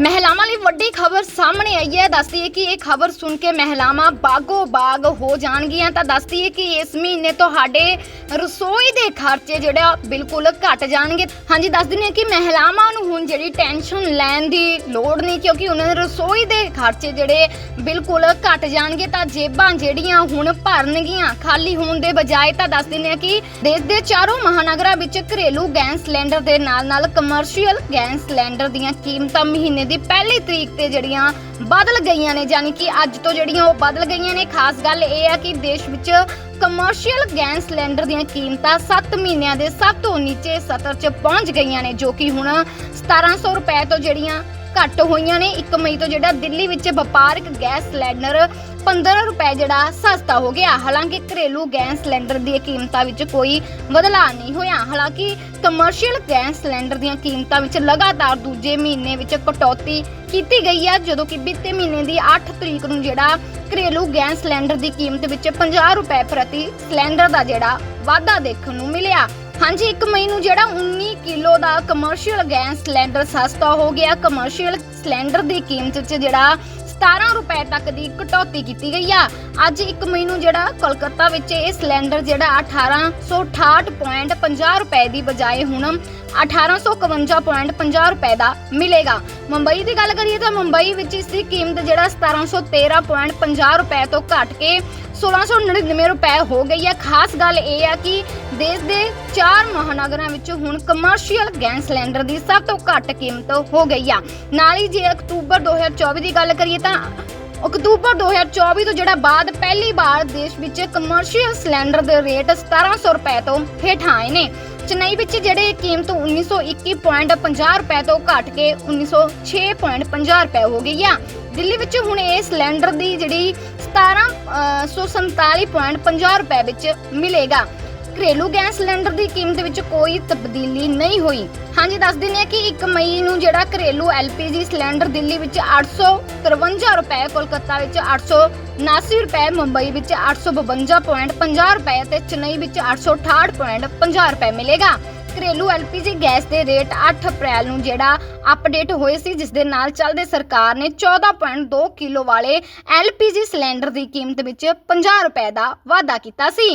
ਮਹਿਲਾਵਾਂ ਲਈ ਵੱਡੀ ਖਬਰ ਸਾਹਮਣੇ ਆਈ ਹੈ। ਦੱਸਦੀ ਹੈ ਕਿ ਇਹ ਖਬਰ ਸੁਣ ਕੇ ਮਹਿਲਾਵਾਂ ਬਾਗੋ ਬਾਗ ਹੋ ਜਾਣਗੀਆਂ। ਤਾਂ ਦੱਸਦੀ ਹੈ ਕਿ ਇਸ ਮਹੀਨੇ ਤੁਹਾਡੇ ਰਸੋਈ ਦੇ ਖਰਚੇ ਜਿਹੜਾ ਬਿਲਕੁਲ ਘਟ ਜਾਣਗੇ। ਹਾਂਜੀ, ਦੱਸ ਦਿੰਦੇ ਹਾਂ ਕਿ ਮਹਿਲਾਵਾਂ ਨੂੰ ਹੁਣ ਜਿਹੜੀ ਟੈਨਸ਼ਨ ਲੈਣ ਦੀ ਲੋੜ ਨਹੀਂ, ਕਿਉਂਕਿ ਉਹਨਾਂ ਦੇ ਰਸੋਈ ਦੇ ਖਰਚੇ ਜਿਹੜੇ ਬਿਲਕੁਲ ਘਟ ਜਾਣਗੇ। ਤਾਂ ਜੇਬਾਂ ਜਿਹੜੀਆਂ ਹੁਣ ਭਰਨਗੀਆਂ ਖਾਲੀ ਹੋਣ ਦੇ ਬਜਾਏ ਤਾਂ ਦੱਸ ਦਿੰਦੇ ਹਾਂ ਕਿ ਦੇਸ਼ ਦੇ ਚਾਰੋਂ ਮਹਾਨਗਰਾਂ ਵਿੱਚ ਘਰੇਲੂ ਗੈਸ ਸਿਲੰਡਰ ਦੇ ਨਾਲ-ਨਾਲ ਕਮਰਸ਼ੀਅਲ ਗੈਸ ਸਿਲੰਡਰ ਦੀਆਂ ਕੀਮਤਾਂ ਮਹੀਨੇ ਦੀ ਪਹਿਲੀ ਤਰੀਕ ਤੇ ਜਿਹੜੀਆਂ ਬਦਲ ਗਈਆਂ ਨੇ ਯਾਨੀ ਕਿ ਅੱਜ ਤੋਂ ਜਿਹੜੀਆਂ ਉਹ ਬਦਲ ਗਈਆਂ ਨੇ। ਖਾਸ ਗੱਲ ਇਹ ਆ ਕਿ ਦੇਸ਼ ਵਿੱਚ ਕਮਰਸ਼ੀਅਲ ਗੈਸ ਸਿਲੰਡਰ ਦੀਆਂ ਕੀਮਤਾਂ 7 ਮਹੀਨਿਆਂ ਦੇ ਸਭ ਤੋਂ ਨੀਚੇ ਸਤਰ 'ਚ ਪਹੁੰਚ ਗਈਆਂ ਨੇ, ਜੋ ਕਿ ਹੁਣ 1700 ਰੁਪਏ ਤੋਂ ਜਿਹੜੀਆਂ ਘੱਟ ਹੋਈਆਂ ਨੇ। 1 ਮਈ ਤੋਂ ਜਿਹੜਾ ਦਿੱਲੀ ਵਿੱਚ ਵਪਾਰਕ ਗੈਸ ਸਿਲੰਡਰ 15 ਰੁਪਏ ਜਿਹੜਾ ਸਸਤਾ ਹੋ ਗਿਆ। ਹਾਲਾਂਕਿ ਘਰੇਲੂ ਗੈਸ ਸਿਲੰਡਰ ਦੀ ਕੀਮਤਾਂ ਵਿੱਚ ਕੋਈ ਬਦਲਾਅ ਨਹੀਂ ਹੋਇਆ। ਹਾਲਾਂਕਿ ਕਮਰਸ਼ੀਅਲ ਗੈਸ ਸਿਲੰਡਰ ਦੀਆਂ ਕੀਮਤਾਂ ਵਿੱਚ ਲਗਾਤਾਰ ਦੂਜੇ ਮਹੀਨੇ ਵਿੱਚ ਕਟੌਤੀ ਕੀਤੀ ਗਈ ਹੈ ਜਦੋਂ ਕਿ ਬੀਤੇ ਮਹੀਨੇ ਦੀ 8 ਤਰੀਕ ਨੂੰ ਜਿਹੜਾ ਘਰੇਲੂ ਗੈਸ ਸਿਲੰਡਰ ਦੀ ਕੀਮਤ ਵਿੱਚ 50 ਰੁਪਏ ਪ੍ਰਤੀ ਸਿਲੰਡਰ ਦਾ ਜਿਹੜਾ ਵਾਧਾ ਦੇਖਣ ਨੂੰ ਮਿਲਿਆ। ਹਾਂਜੀ 1 ਮਈ ਨੂੰ ਜਿਹੜਾ 19 ਕਿਲੋ ਦਾ ਕਮਰਸ਼ੀਅਲ ਗੈਸ ਸਿਲੰਡਰ ਸਸਤਾ ਹੋ ਗਿਆ। ਕਮਰਸ਼ੀਅਲ ਸਿਲੰਡਰ ਦੀ ਕੀਮਤ 'ਚ ਜਿਹੜਾ 17 ਰੁਪਏ ਤੱਕ ਦੀ ਕਟੌਤੀ ਕੀਤੀ ਗਈ ਆ। ਅੱਜ 1 ਮਈ ਨੂੰ ਜਿਹੜਾ ਕੋਲਕਾਤਾ ਵਿੱਚ ਇਹ ਸਿਲੰਡਰ ਜਿਹੜਾ 1868.50 ਰੁਪਏ ਦੀ ਬਜਾਏ ਹੁਣ 1851.50 ਰੁਪਏ ਦਾ ਮਿਲੇਗਾ। ਮੁੰਬਈ ਦੀ ਗੱਲ ਕਰੀਏ ਤਾਂ ਮੁੰਬਈ ਵਿੱਚ ਇਸ ਦੀ ਕੀਮਤ ਜਿਹੜਾ 1713.50 ਰੁਪਏ ਤੋਂ ਘਟ ਕੇ 1699 ਰੁਪਏ ਹੋ ਗਈ ਹੈ। ਖਾਸ ਗੱਲ ਇਹ ਆ ਕਿ ਦੇਸ਼ ਦੇ ਚਾਰ ਮਹਾਨਗਰਾਂ ਵਿੱਚ ਹੁਣ ਕਮਰਸ਼ੀਅਲ ਗੈਸ ਸਿਲੰਡਰ ਦੀ ਸਭ ਤੋਂ ਘੱਟ ਕੀਮਤ ਹੋ ਗਈ ਆ। ਨਾਲ ਹੀ ਜੇ ਅਕਤੂਬਰ 2024 ਦੀ ਗੱਲ ਕਰੀਏ ਤਾਂ ਅਕਤੂਬਰ 2024 ਤੋਂ ਜਿਹੜਾ ਬਾਅਦ ਪਹਿਲੀ ਵਾਰ ਦੇਸ਼ ਵਿੱਚ ਕਮਰਸ਼ੀਅਲ ਸਿਲੰਡਰ ਦੇ ਰੇਟ 1700 ਰੁਪਏ ਤੋਂ ਹੇਠਾਂ ਆਏ ਨੇ। ਚੇਨਈ ਵਿੱਚ ਜਿਹੜੇ ਕੀਮਤ 1921.50 ਰੁਪਏ ਤੋਂ ਘਟ ਕੇ 1906.50 ਰੁਪਏ ਹੋ ਗਈ ਆ। ਦਿੱਲੀ ਵਿੱਚ ਹੁਣ ਇਹ ਸਿਲੰਡਰ ਦੀ ਜਿਹੜੀ 1747.50 ਰੁਪਏ ਵਿੱਚ ਮਿਲੇਗਾ। ਘਰੇਲੂ ਗੈਸ ਸਿਲੰਡਰ ਦੀ ਕੀਮਤ ਵਿੱਚ ਕੋਈ ਤਬਦੀਲੀ ਨਹੀਂ ਹੋਈ। ਹਾਂਜੀ, ਦੱਸ ਦਿੰਦੇ ਹਾਂ ਕਿ 1 ਮਈ ਨੂੰ ਜਿਹੜਾ ਘਰੇਲੂ LPG ਸਿਲੰਡਰ ਦਿੱਲੀ ਵਿੱਚ 853 ਰੁਪਏ, ਕੋਲਕਾਤਾ ਵਿੱਚ 879 ਰੁਪਏ, ਮੁੰਬਈ ਵਿੱਚ 852.50 ਰੁਪਏ ਤੇ ਚੇਨਈ ਵਿੱਚ 868.50 ਰੁਪਏ ਮਿਲੇਗਾ। ਘਰੇਲੂ LPG ਗੈਸ ਦੇ ਰੇਟ 8 ਅਪ੍ਰੈਲ ਨੂੰ ਜਿਹੜਾ ਅਪਡੇਟ ਹੋਏ ਸੀ, ਜਿਸ ਦੇ ਨਾਲ ਚੱਲਦੇ ਸਰਕਾਰ ਨੇ 14.2 ਕਿਲੋ ਵਾਲੇ LPG ਸਿਲੰਡਰ ਦੀ ਕੀਮਤ ਵਿੱਚ 50 ਰੁਪਏ ਦਾ ਵਾਧਾ ਕੀਤਾ ਸੀ।